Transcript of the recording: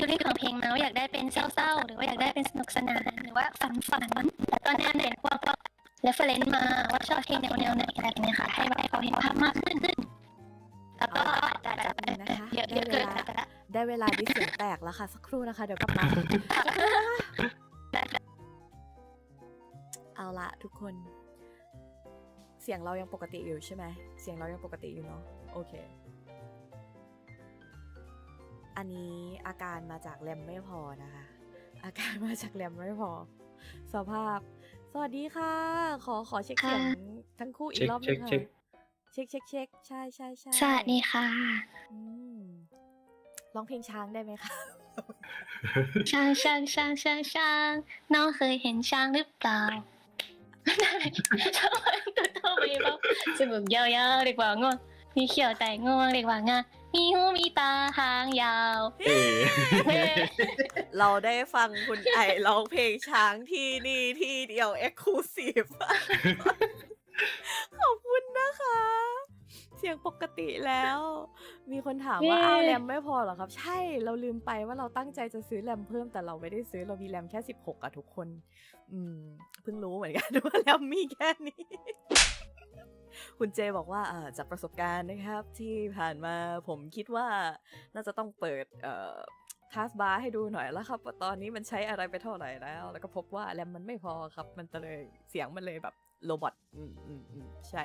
ฟีลลิ่งของเพลงมาว่าอยากได้เป็นเศร้าๆ หรือว่าอยากได้เป็นสนุกสนาน หรือว่าฝันฝันแล้วก็แนบเน้นพวกพวกเรฟเฟรนซ์มาว่าชอบเพลงแนวแนวไหนอะไรแบบเนี้ยค่ะ ให้ให้เขาเห็นภาพมากขึ้นแล้วก็อาจจะอาจจะนะคะเยอะได้เยอะเวเกินลาอาจจะได้เวลาดิเสียงแตกแล้วค่ะ สักครู่นะคะ เดี๋ยวกลับมาเอาละทุกคน เสียงเรายังปกติอยู่ใช่ไหมเสียงเรายังปกติอยู่เนาะโอเค อันนี้อาการมาจากแรมไม่พอนะคะ อาการมาจากแรมไม่พอ สภาพ สวัสดีค่ะ ขอขอเช็คเสียงทั้งคู่อีกเช็ครอบหนึเช็งคค่ะเช็คเช็คเช็คเช็คใช่ใช่ใช่สวัสดีค่ะอืมร้องเพลงช้างได้ไหมคะช้างช้างช้างช้างช้างน้องเคยเห็นช้างหรือเปล่าทำไมตัวโตไม่เบาจมูกยาวๆเรียกว่าง่วงมีเขียวแต่ง่วงเรียกว่างา มีหูมีตาหางยาว เออเฮ้เราได้ฟังคุณไอร้องเพลงช้างที่นี่ที่เดียวเอ็กซ์คลูซีฟ ขอบคุณนะคะ เสียงปกติแล้ว มีคนถามว่าอ้าวแรมไม่พอเหรอครับ ใช่เราลืมไปว่าเราตั้งใจจะซื้อแรมเพิ่มแต่เราไม่ได้ซื้อเรามีแรมแค่ 16อะทุกคน อืมเพิ่งรู้เหมือนกันว่าแรมมีแค่นี้ คุณเจบอกว่าจากประสบการณ์นะครับที่ผ่านมาผมคิดว่าน่าจะต้องเปิดทัสบาร์ให้ดูหน่อยแล้วครับว่าตอนนี้มันใช้อะไรไปเท่าไหร่แล้ว แล้วก็พบว่าแรมมันไม่พอครับ มันเลยเสียงมันเลยแบบโรบอทอืมอืมอืมใช่